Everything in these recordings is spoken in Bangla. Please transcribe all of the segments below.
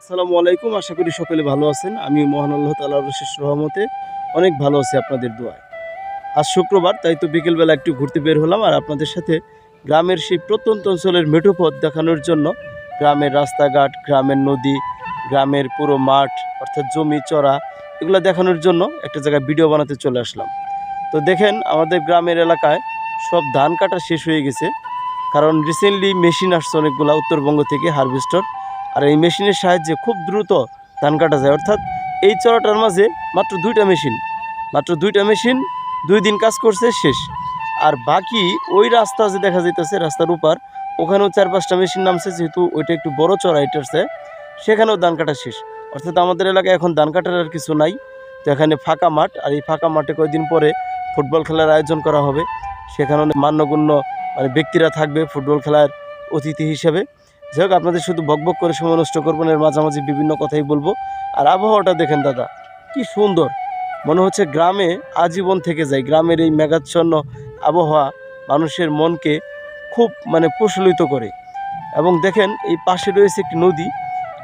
আসসালামু আলাইকুম, আশা করি সকলে ভালো আছেন। আমি মহান আল্লাহ তালার শেষ রহমতে অনেক ভালো আছি আপনাদের দোয়ায়। আজ শুক্রবার, তাই তো বিকেলবেলা একটু ঘুরতে বের হলাম আর আপনাদের সাথে গ্রামের সেই প্রত্যন্ত অঞ্চলের মেঠো পথ দেখানোর জন্য গ্রামের রাস্তাঘাট, গ্রামের নদী, গ্রামের পুরো মাঠ, অর্থাৎ জমি, চড়া, এগুলো দেখানোর জন্য একটা জায়গায় ভিডিও বানাতে চলে আসলাম। তো দেখেন, আমাদের গ্রামের এলাকায় সব ধান কাটা শেষ হয়ে গেছে। কারণ রিসেন্টলি মেশিন আসছে অনেকগুলা উত্তরবঙ্গ থেকে হারভেস্টার আর এই মেশিনের সাহায্যে খুব দ্রুত ধান কাটা যায়। অর্থাৎ এই চড়াটার মাঝে মাত্র দুইটা মেশিন। মাত্র দুইটা মেশিন, দুই দিন কাজ করছে, শেষ। আর বাকি ওই রাস্তা যে দেখা যাইতেছে, রাস্তার উপর, ওখানেও চার পাঁচটা মেশিন নামছে, যেহেতু ওইটা একটু বড় চড়া এটারছে সেখানেও ধান কাটা শেষ। অর্থাৎ আমাদের এলাকায় এখন ধান কাটার আর কিছু নাই। তো এখানে ফাঁকা মাঠ, আর এই ফাঁকা মাঠে কয়েকদিন পরে ফুটবল খেলার আয়োজন করা হবে। সেখানে মান্যগণ্য মানে ব্যক্তিরা থাকবে ফুটবল খেলার অতিথি হিসেবে। যাই হোক, আপনাদের শুধু বকবক করে সময় নষ্ট করব না, এর মাঝামাঝি বিভিন্ন কথাই বলব। আর আবহাওয়াটা দেখেন দাদা, কি সুন্দর। মনে হচ্ছে গ্রামে আজীবন থেকে যায়। গ্রামের এই মেঘাচ্ছন্ন আবহাওয়া মানুষের মনকে খুব মানে প্রফুল্লিত করে। এবং দেখেন, এই পাশে রয়েছে একটি নদী।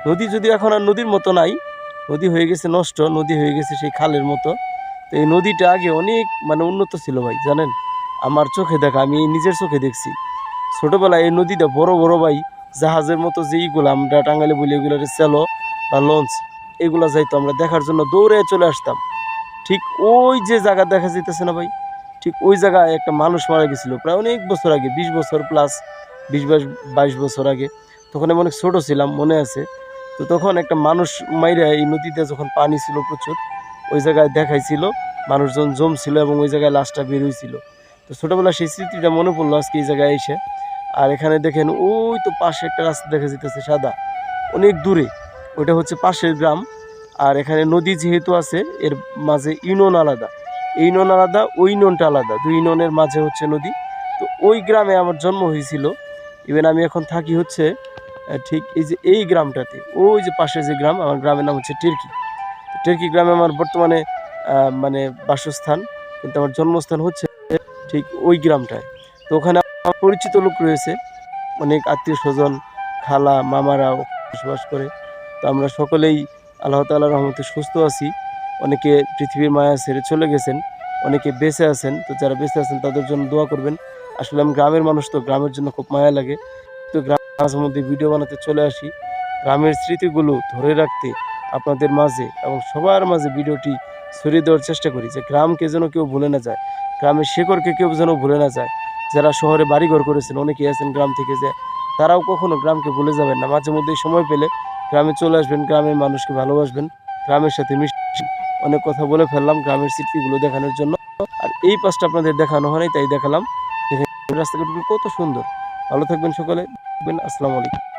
নদী যদি এখন আর নদীর মতো নাই, নদী হয়ে গেছে নষ্ট, নদী হয়ে গেছে সেই খালের মতো। তো এই নদীটা আগে অনেক মানে উন্নত ছিল ভাই, জানেন? আমার চোখে দেখা, আমি নিজের চোখে দেখছি। ছোটোবেলায় এই নদীটা বড় বড় ভাই জাহাজের মতো যে ইগুলো আমরা টাঙ্গালে বলি এগুলো সেলো বা লঞ্চ, এগুলো যাইতো আমরা। দেখার জন্য দৌড়ে চলে আসতাম। ঠিক ওই যে জায়গা দেখা যাইতেছে না ভাই, ঠিক ওই জায়গায় একটা মানুষ মারা গেছিল প্রায় অনেক বছর আগে, বিশ বছর প্লাস বিশ বাইশ বাইশ বছর আগে। তখন আমি অনেক ছোটো ছিলাম, মনে আছে। তো তখন একটা মানুষ মাইরা এই নদীতে যখন পানি ছিল প্রচুর, ওই জায়গায় দেখাইছিল, মানুষজন জমছিল এবং ওই জায়গায় লাশটা বের হয়েছিল তো ছোটোবেলা সেই স্মৃতিটা মনে পড়ল আজকে এই জায়গায় এসে। আর এখানে দেখেন ওই তো পাশে একটা রাস্তা দেখা যেতেছে সাদা, অনেক দূরে। ওইটা হচ্ছে পাশের গ্রাম। আর এখানে নদী যেহেতু আছে, এর মাঝে ইউনিয়ন আলাদা। এই ইউনিয়ন আলাদা, ওই ইউনিয়নটা আলাদা। দুই ইউনিয়নের মাঝে হচ্ছে নদী। তো ওই গ্রামে আমার জন্ম হয়েছিল। ইভেন আমি এখন থাকি হচ্ছে ঠিক এই যে এই গ্রামটাতে। ওই যে পাশে যে গ্রাম, আমার গ্রামের নাম হচ্ছে টেরকি। টেরকি গ্রামে আমার বর্তমানে মানে বাসস্থান। কিন্তু আমার জন্মস্থান হচ্ছে ঠিক ওই গ্রামটায়। তো ওখানে পরিচিত লোক রয়েছে। অনেক আত্মীয় স্বজন, খালা মামারা বসবাস করে। তো আমরা সকলেই আল্লাহ তাল্লাহ রহমতে সুস্থ আছি। অনেকে পৃথিবীর মায়া ছেড়ে চলে গেছেন, অনেকে বেঁচে আছেন। তো যারা বেঁচে আছেন, তাদের জন্য দোয়া করবেন। আসলে আমি গ্রামের মানুষ, তো গ্রামের জন্য খুব মায়া লাগে। তো গ্রাম মাঝে মধ্যে ভিডিও বানাতে চলে আসি। গ্রামের স্মৃতিগুলো ধরে রাখতে আপনাদের মাঝে এবং সবার মাঝে ভিডিওটি ছড়িয়ে দেওয়ার চেষ্টা করি যে গ্রামকে যেন কেউ ভুলে না যায়, গ্রামের শেকড়কে কেউ যেন ভুলে না যায়। যারা শহরে বাড়িঘর করেছেন, অনেকেই আছেন গ্রাম থেকে যে তারাও কখনো গ্রামকে ভুলে যাবেন না। মাঝে মধ্যে সময় পেলে গ্রামে চলে আসবেন, গ্রামের মানুষকে ভালোবাসবেন, গ্রামের সাথে মিশে অনেক কথা বলে ফেললাম গ্রামের স্মৃতিগুলো দেখানোর জন্য। আর এই পাশটা আপনাদের দেখানো হয় তাই দেখালাম। রাস্তাঘাটগুলো কত সুন্দর। ভালো থাকবেন সকলে। আসসালামু আলাইকুম।